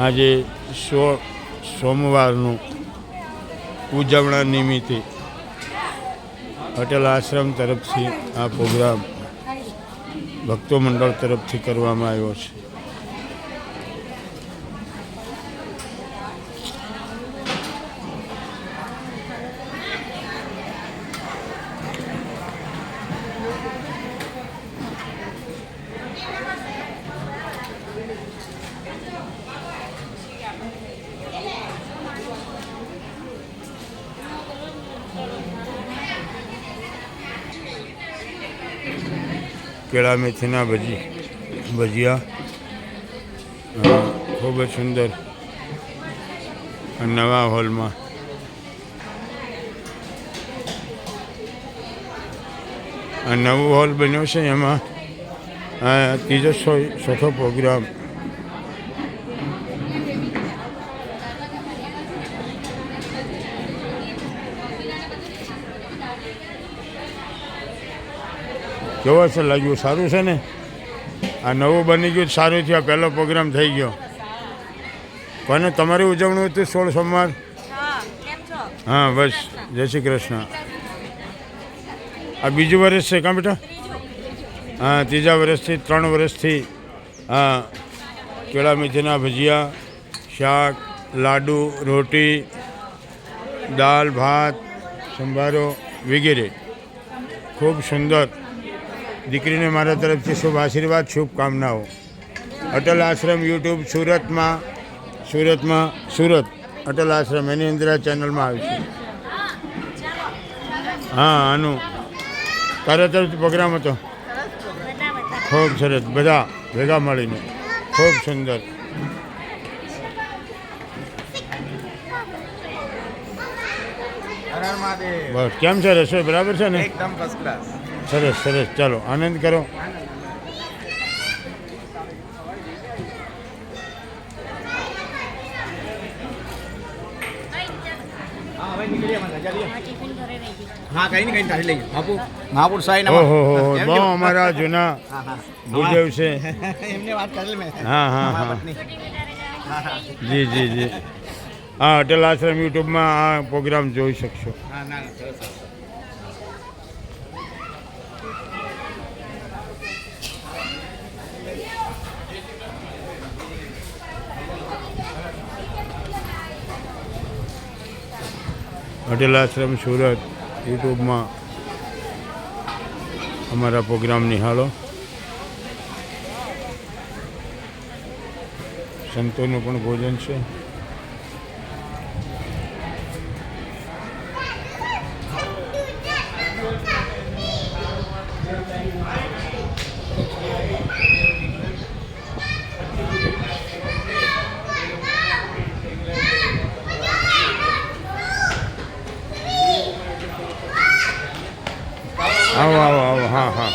આજે સો સોમવારનું ઉજવણા નિમિત્તે અટલ આશ્રમ તરફથી આ પ્રોગ્રામ ભક્તો મંડળ તરફથી કરવામાં આવ્યો છે. કેળા, મેથીના ભજી, ભજીયા. ખૂબ જ સુંદર. નવા હોલમાં. આ નવું હોલ બન્યો છે એમાં. ત્રીજો ચોથો પ્રોગ્રામ. કેવો છે લાગ્યું? સારું છે ને? આ નવું બની ગયું સારું થયું. આ પહેલો પ્રોગ્રામ થઈ ગયો. કોને? તમારી ઉજવણી હતી સોળ સોમવાર? હા હા બસ. જય શ્રી કૃષ્ણ. આ બીજું વર્ષ છે કાં બેટા? હા ત્રીજા વર્ષથી ત્રણ વર્ષથી હા કેળા મેથીના ભજીયા શાક લાડુ રોટી દાલ ભાત સંભારો વગેરે. ખૂબ સુંદર. દીકરીને મારા તરફથી શુભ આશીર્વાદ શુભકામનાઓ. અટલ આશ્રમ યુટ્યુબ સુરતમાં સુરતમાં સુરત અટલ આશ્રમ એની અંદર આ ચેનલમાં છે. હા આનું. તારા તરફ પ્રોગ્રામ હતો? ખૂબ સરસ. બધા ભેગા મળીને. ખૂબ સુંદર. બસ. કેમ છે રસોઈ? બરાબર છે ને? એકદમ ફર્સ્ટ ક્લાસ સરસ સરસ. ચાલો આનંદ કરો. મહાપુર હો બહુ અમારા જૂના હા છે. એમને વાત કરેલ મેં. હા, હા, હા. જી જી જી. હા અટલ આશ્રમ યુટ્યુબમાં આ પ્રોગ્રામ જોઈ શકશો. હા ના ના સરસ. પટેલ આશ્રમ સુરત યુટ્યુબમાં અમારા પ્રોગ્રામ નિહાળો સંતોનું પણ ભોજન છે Thank you. આવો આવો આવો. હા હા